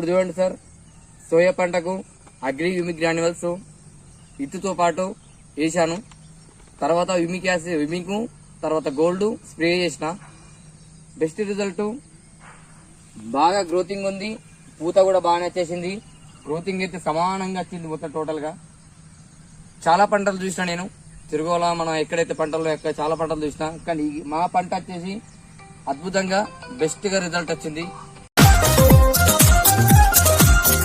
ఇప్పుడు చూడండి sir. Soya పంటకు అగ్రి యూమిక్ గ్రాన్యువల్స్ ఇత్తుతో పాటు వేసాను తర్వాత యూమిక్ యాసిడ్ యూమిక్ తర్వాత గోల్డ్ స్ప్రే చేసిన. బెస్ట్ రిజల్ట్ బాగా గ్రోతింగ్ ఉంది. పూత కూడా బాగానే వచ్చేసింది. గ్రోతింగ్ అయితే సమానంగా వచ్చింది మొత్తం టోటల్గా చాలా పంటలు చూసిన నేను. తిరుగోల మనం ఎక్కడైతే పంటలు ఎక్కడ చాలా పంటలు చూసినా. కానీ మా పంట వచ్చేసి అద్భుతంగా బెస్ట్గా రిజల్ట్ వచ్చింది.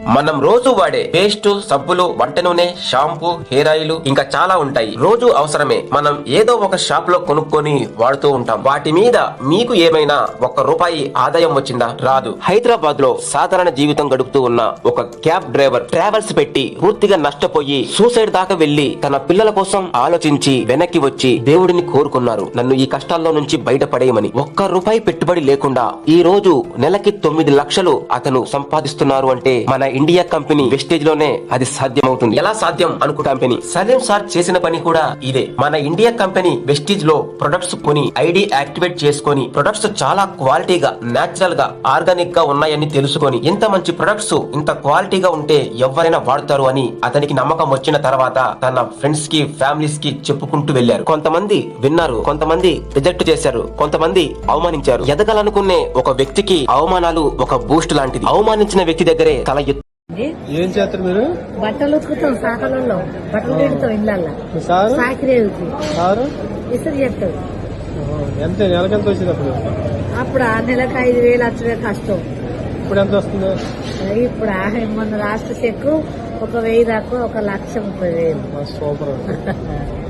మనం రోజు వాడే పేస్ట్ సబ్బులు వంట నూనె షాంపూ హెయిర్ ఆయిల్ ఇంకా చాలా ఉంటాయి. రోజు అవసరమే. మనం ఏదో ఒక షాప్లో కొనుక్కొని వాడుతూ ఉంటాం. వాటి మీద మీకు ఏమైనా ఒక్క రూపాయి ఆదాయం వచ్చిందా? రాదు. హైదరాబాద్లో సాధారణ జీవితం గడుపుతూ ఉన్న ఒక క్యాబ్ డ్రైవర్ ట్రావెల్స్ పెట్టి పూర్తిగా నష్టపోయి సూసైడ్ దాకా వెళ్ళి తన పిల్లల కోసం ఆలోచించి వెనక్కి వచ్చి దేవుడిని కోరుకున్నారు. నన్ను ఈ కష్టాల్లో నుంచి బయటపడేయమని. ఒక్క రూపాయి పెట్టుబడి లేకుండా ఈ రోజు నెలకి తొమ్మిది లక్షలు అతను సంపాదిస్తున్నారు అంటే మన ఇండియా కంపెనీ వెస్టేజ్లోనే అది సాధ్యమవుతుంది. ఎలా సాధ్యం అనుకు కంపెనీ. సలీం సార్ చేసిన పని కూడా ఇదే. మన ఇండియా కంపెనీ వెస్టేజ్లో ప్రొడక్ట్స్ కొని ఐడి యాక్టివేట్ చేసుకొని ప్రొడక్ట్స్ చాలా క్వాలిటీగా నాచురల్గా ఆర్గానిక్గా ఉన్నాయని తెలుసుకొని ఇంత మంచి ప్రొడక్ట్స్ ఇంత క్వాలిటీగా ఉంటే ఎవరైనా వాడతారు అని అతనికి నమ్మకం వచ్చిన తర్వాత తన ఫ్రెండ్స్కి ఫ్యామిలీస్కి చెప్పుకుంటూ వెళ్ళారు కొంతమంది విన్నారు కొంతమంది రిజెక్ట్ చేశారు కొంతమంది అవమానించారు. ఎదగాలనుకునే ఒక వ్యక్తికి అవమానాలు ఒక బూస్ట్ లాంటిది. అవమానించిన వ్యక్తి దగ్గరే తల ఎత్తు ఏం చేస్తారు మీరు? బట్టలు ఉతుకుతాం సాకలలో బట్టలు పెడతాం ఇళ్ళల్లో. సారు? సాకిరేవుకి సారు? ఇసురు చేస్తాం ఎంత? నెలకి ఎంత వచ్చింది అప్పుడు? అప్పుడు ఆ నెలకు ఐదు వేలు వచ్చే కష్టం. ఇప్పుడు ఎంత వస్తుంది? ఇప్పుడు మొన్న లాస్ట్ చెక్ ఒక వెయ్యి దాకా ఒక లక్ష ముప్పై వేలు. సూపర్.